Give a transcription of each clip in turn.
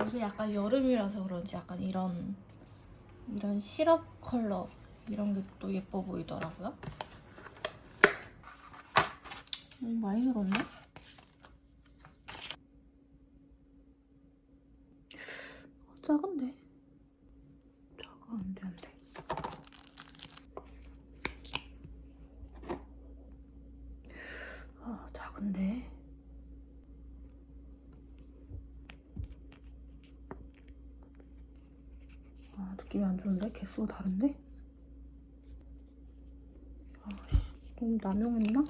요새 약간 여름이라서 그런지 약간 이런 이런 시럽 컬러 이런 게 또 예뻐 보이더라고요. 음, 많이 늘었네. 작은데. 작아 안 돼, 안 돼. 아, 작은데. 아, 느낌이 안 좋은데? 개수가 다른데? 아씨, 너무 남용했나?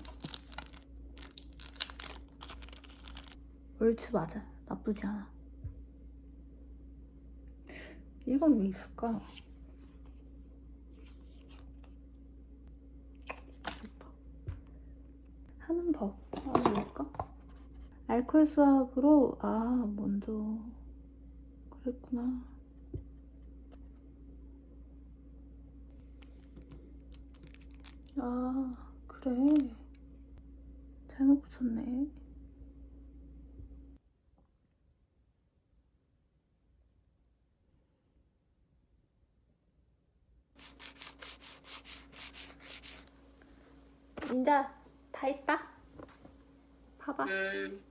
얼추 맞아. 나쁘지 않아. 이건 왜 있을까? 하는 법. 알아볼까? 알코올 수압으로, 아, 먼저. 그랬구나. 아, 그래. 잘못 붙였네. 민자, 다 있다. 봐봐. 음,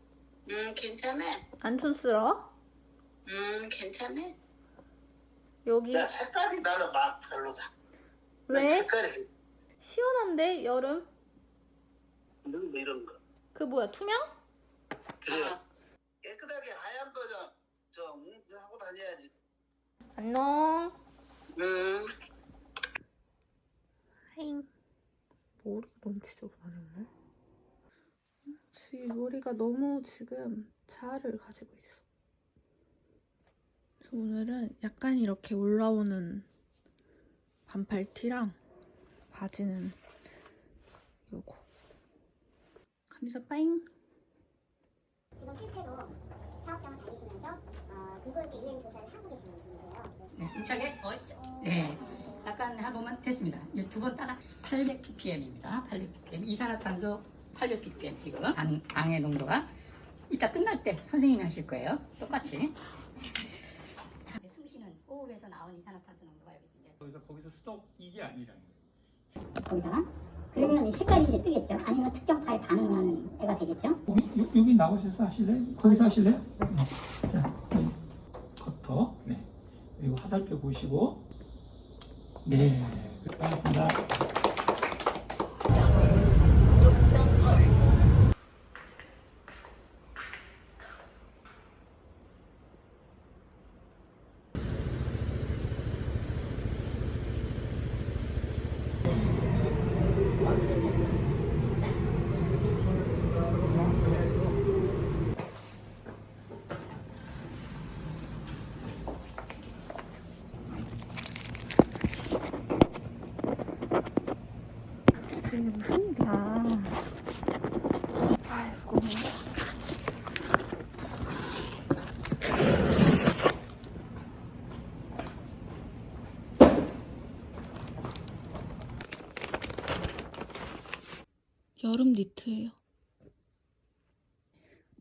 음, 괜찮아. 안 촌스러워? 음, 괜찮아. 여기 야, 색깔이 나는 막 별로다. 왜? 색깔이 시원한데 여름? 뭐 이런 거. 그 뭐야 투명? 그래. 어. 깨끗하게 하얀 거저 저 응, 저 하고 다녀야지. 안녕. 음, 하잉. 머리가 너무 진짜 많이 없네. 지금 머리가 너무 지금 자아를 가지고 있어. 그래서 오늘은 약간 이렇게 올라오는 반팔 티랑 바지는 요거. 감사 빠잉. 지금 실제로 사업장을 다니시면서 어, 그거에 대해 조사를 하고 계시는 분이에요. 네, 어, 네, 약간 해보면 됐습니다. 이제 두 번 따라 800ppm입니다. 800ppm. 이산화탄소 800ppm 지금 당, 당의 농도가 이따 끝날 때 선생님이 하실 거예요. 똑같이. 자, 숨 쉬는 호흡에서 나온 이산화탄소 농도가 여기 이제 거기서 거기서 스톱 이게 아니라는 거예요. 거기다가 그러면 이 색깔이 이제 뜨겠죠. 아니면 특정 파에 반응하는 애가 되겠죠. 여기, 요- 여기 나오셔서 하실래요? 거기서 하실래요? 네. 자, 커터. 네. 그리고 화살표 보시고. 네. 고맙습니다. 이게 무슨 일이야. 아이고. 여름 니트예요.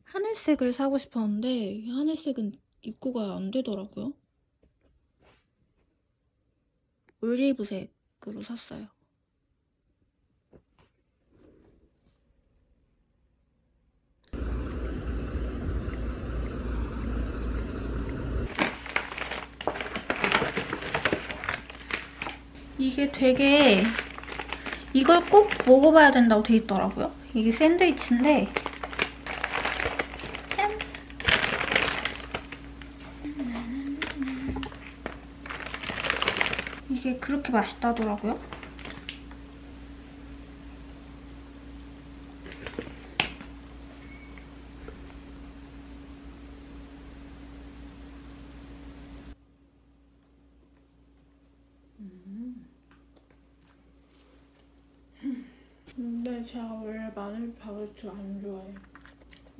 하늘색을 사고 싶었는데 이 하늘색은 입고가 안 되더라고요. 올리브색으로 샀어요. 이게 되게 이걸 꼭 먹어봐야 된다고 돼 있더라고요. 이게 샌드위치인데 짠! 이게 그렇게 맛있다더라고요.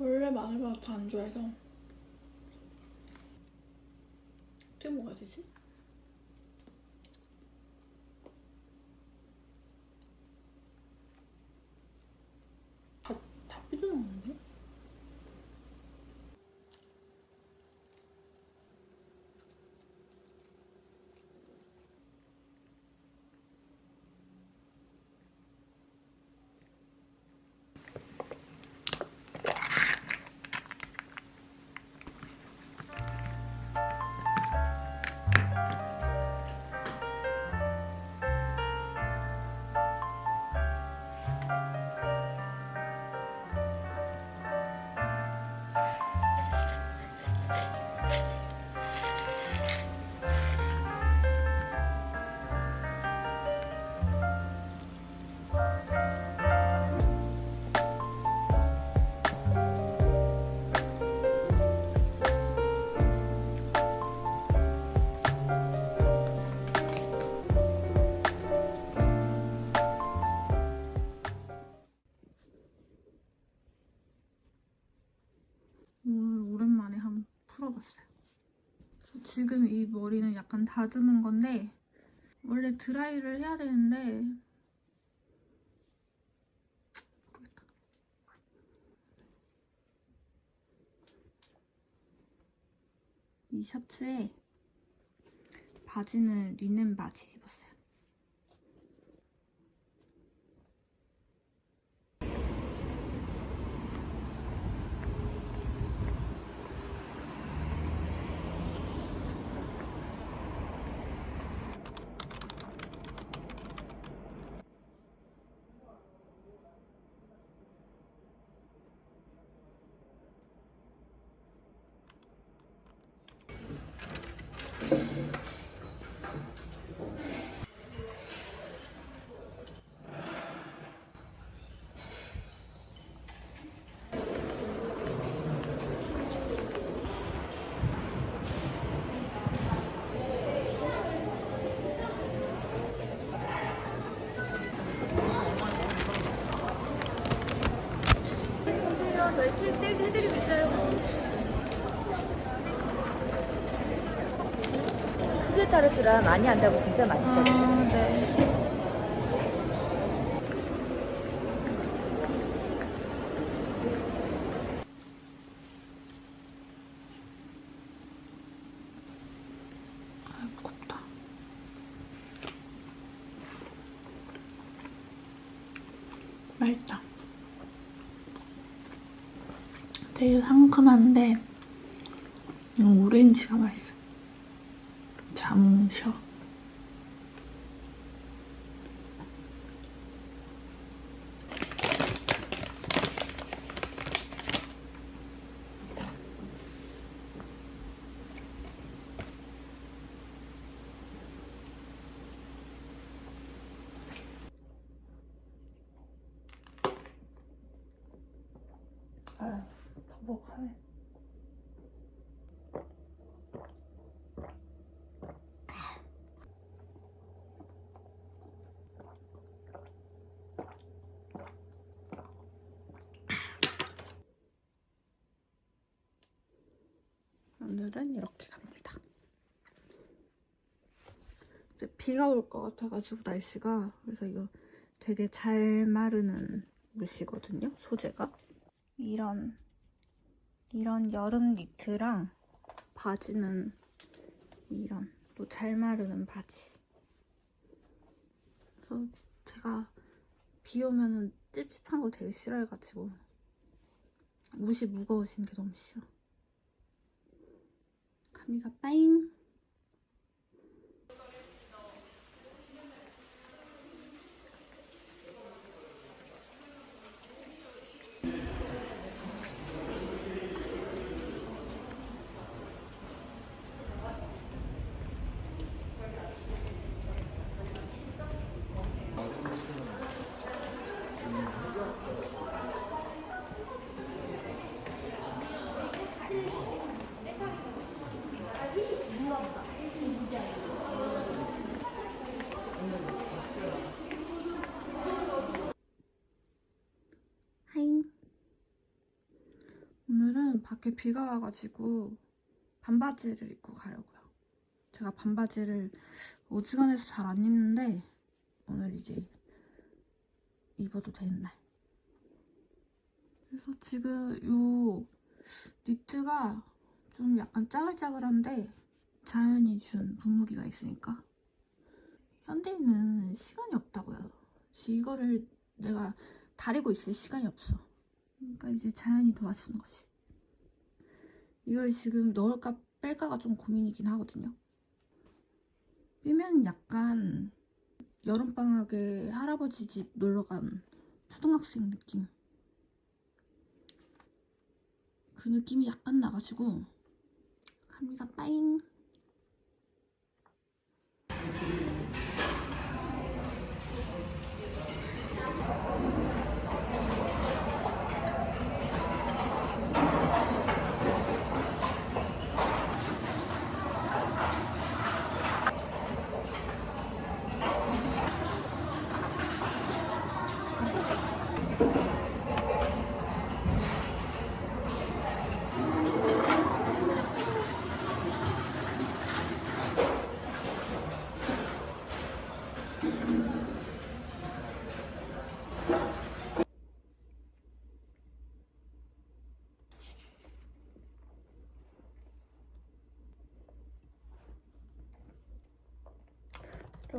원래 마늘밥도 안 좋아해서 어떻게 먹어야 되지? 지금 이 머리는 약간 다듬은 건데 원래 드라이를 해야 되는데. 이 셔츠에 바지는 리넨 바지 입었어요. 수제 타르트랑 많이 한다고 진짜 맛있거든요. 아, 네. 아, 무겁다. 맛있다. 되게 상큼한데 이 오렌지가 맛있어. 잠셔. 아, 버벅하네. 오늘은 이렇게 갑니다. 이제 비가 올 것 같아가지고 날씨가 그래서 이거 되게 잘 마르는 옷이거든요. 소재가 이런 이런 여름 니트랑 바지는 이런 또 잘 마르는 바지. 그래서 제가 비 오면은 찝찝한 거 되게 싫어해가지고 옷이 무거우신 게 너무 싫어. 갑니다. 빠잉. 하잉. 오늘은 밖에 비가 와가지고 반바지를 입고 가려고요. 제가 반바지를 어지간해서 잘 안 입는데 오늘 이제 입어도 되는 날. 그래서 지금 요 니트가 좀 약간 짜글짜글한데 자연이 준 분무기가 있으니까 현대인은 시간이 없다고요. 이거를 내가 다리고 있을 시간이 없어. 그러니까 이제 자연이 도와주는 거지. 이걸 지금 넣을까 뺄까가 좀 고민이긴 하거든요. 빼면 약간 여름방학에 할아버지 집 놀러간 초등학생 느낌. 그 느낌이 약간 나가지고 갑니다 빠잉.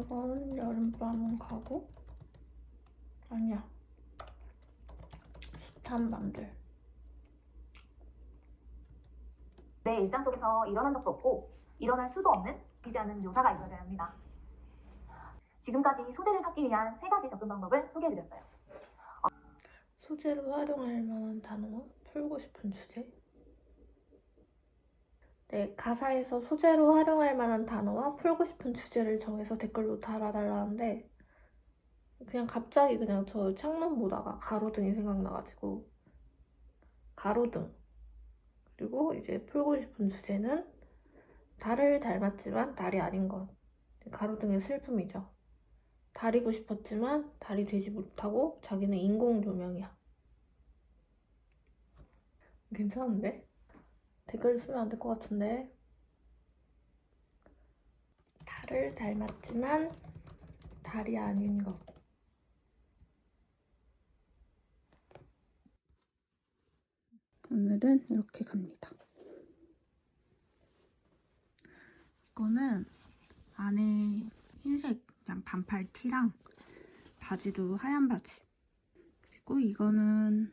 이건 여름밤은 가고 아니야 숱한 밤들 내 일상 속에서 일어난 적도 없고 일어날 수도 없는 비지 않은 묘사가 이루어져야 합니다. 지금까지 소재를 찾기 위한 세 가지 접근 방법을 소개해드렸어요. 소재로 활용할 만한 단어와 풀고 싶은 주제 네, 가사에서 소재로 활용할 만한 단어와 풀고 싶은 주제를 정해서 댓글로 달아달라는데 그냥 갑자기 그냥 저 창문 보다가 가로등이 생각나가지고 가로등. 그리고 이제 풀고 싶은 주제는 달을 닮았지만 달이 아닌 것. 가로등의 슬픔이죠. 달이고 싶었지만 달이 되지 못하고 자기는 인공 조명이야. 괜찮은데? 댓글 쓰면 안 될 것 같은데. 달을 닮았지만 달이 아닌 것. 오늘은 이렇게 갑니다. 이거는 안에 흰색 그냥 반팔 티랑 바지도 하얀 바지. 그리고 이거는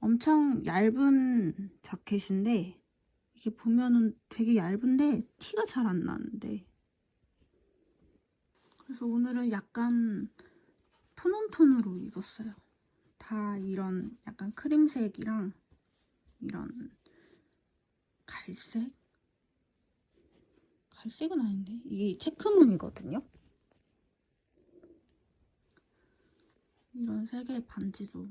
엄청 얇은 자켓인데 이게 보면은 되게 얇은데 티가 잘 안 나는데. 그래서 오늘은 약간 톤온톤으로 입었어요. 다 이런 약간 크림색이랑 이런 갈색? 갈색은 아닌데? 이게 체크무늬거든요? 이런 세 개의 반지도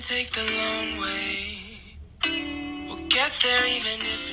can take the long way. We'll get there even if.